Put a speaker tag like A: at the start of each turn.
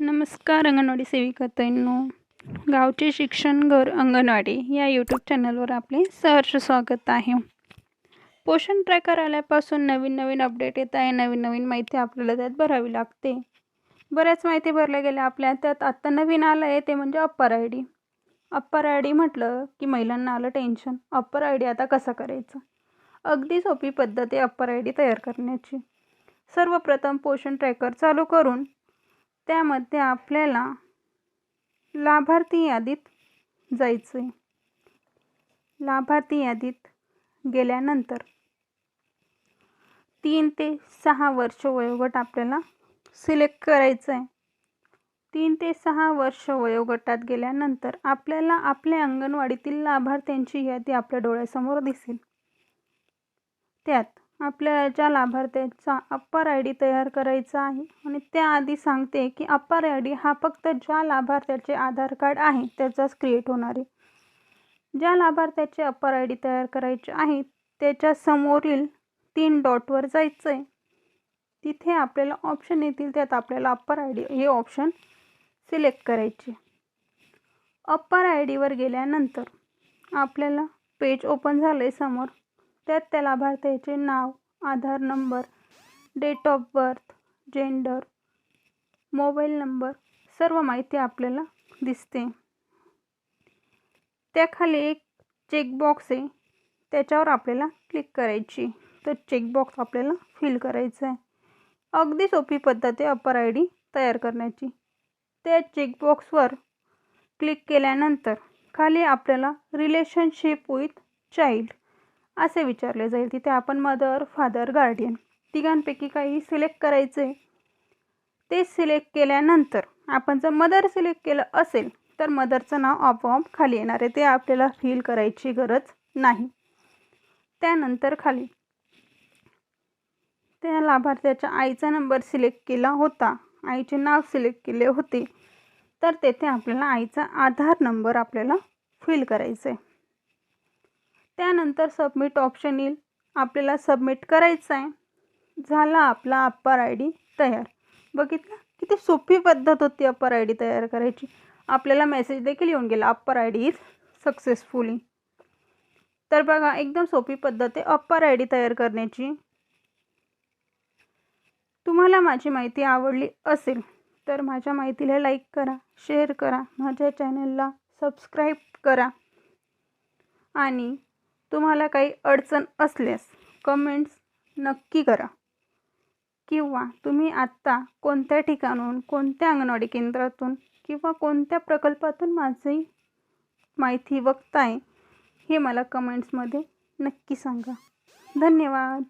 A: नमस्कार अंगणवाडी सेविकाताईंनो गावचे शिक्षण घर अंगणवाडी या यूट्यूब चॅनलवर आपले सहर्ष स्वागत आहे. पोषण ट्रॅकर आल्यापासून नवीन नवीन अपडेट येत आहे. नवीन नवीन माहिती आपल्याला त्यात भरावी लागते. बऱ्याच माहिती भरल्या गेल्या आपल्या त्यात आत्ता नवीन आलं आहे ते म्हणजे upper I D upper I D म्हटलं की महिलांना आलं टेन्शन अप्पर आय डी आता कसा करायचं? अगदी सोपी पद्धत आहे अप्पर आय डी तयार करण्याची. सर्वप्रथम पोषण ट्रॅकर चालू करून त्यामध्ये आपल्याला लाभार्थी यादीत जायचं आहे लाभार्थी यादीत गेल्यानंतर तीन ते सहा वर्ष वयोगट आपल्याला सिलेक्ट करायचं आहे तीन ते सहा वर्ष वयोगटात गेल्यानंतर आपल्याला आपल्या अंगणवाडीतील लाभार्थ्यांची यादी आपल्या डोळ्यासमोर दिसेल. त्यात आपल्याला ज्या लाभार्थ्याचा अप्पर आय डी तयार करायचा आहे. आणि त्याआधी सांगते की अप्पर आय डी हा फक्त ज्या लाभार्थ्याचे आधार कार्ड आहे त्याचाच क्रिएट होणार आहे. ज्या लाभार्थ्याचे अप्पर आय डी तयार करायचे आहे त्याच्या समोरील तीन डॉटवर जायचं आहे तिथे आपल्याला ऑप्शन येतील त्यात आपल्याला अप्पर आय डी हे ऑप्शन सिलेक्ट करायचे. अप्पर आय डीवर गेल्यानंतर आपल्याला पेज ओपन झालं आहे समोर. त्यात त्या लाभार्थ्याचे नाव Aadhaar number date of birth gender mobile number सर्व माहिती आपल्याला दिसते. त्याखाली एक चेकबॉक्स आहे. त्याच्यावर आपल्याला क्लिक करायची. तर चेकबॉक्स आपल्याला फिल करायचं आहे. अगदी सोपी पद्धत आहे अप्पर आय डी तयार करण्याची. त्या चेकबॉक्सवर क्लिक केल्यानंतर खाली आपल्याला रिलेशनशिप विथ चाइल्ड असे विचारले जाईल. तिथे आपण मदर फादर गार्डियन तिघांपैकी काही सिलेक्ट करायचे. ते सिलेक्ट केल्यानंतर आपण जर मदर सिलेक्ट केलं असेल तर मदरचं नाव आपोआप खाली येणार आहे. ते आपल्याला फील करायची गरज नाही. त्यानंतर खाली. त्या लाभार्थ्याच्या आईचा नंबर सिलेक्ट केला होता. आईचे नाव सिलेक्ट केले होते. तर तेथे आपल्याला आईचा आधार नंबर आपल्याला फिल करायचं आहे त्यानंतर सबमिट ऑप्शन येईल. आपल्याला सबमिट करायचं आहे. झाला आपला अप्पर आय डी तयार. बघितलं? किती सोपी पद्धत होती अप्पर आय डी तयार करायची. आपल्याला मेसेज देखील येऊन गेला. Upper I D is successfully तर बघा एकदम सोपी पद्धत आहे अप्पर आय डी तयार करण्याची. तुम्हाला माझी माहिती आवडली असेल तर माझ्या माहितीला लाईक करा शेअर करा. माझ्या चॅनलला सबस्क्राईब करा. आणि तुम्हाला काही अडचण असल्यास कमेंट्स नक्की करा. किंवा तुम्ही आत्ता कोणत्या ठिकाणून कोणत्या अंगणवाडी केंद्रातून किंवा कोणत्या प्रकल्पातून माझी माहिती बघताय हे मला कमेंट्समध्ये नक्की सांगा. धन्यवाद.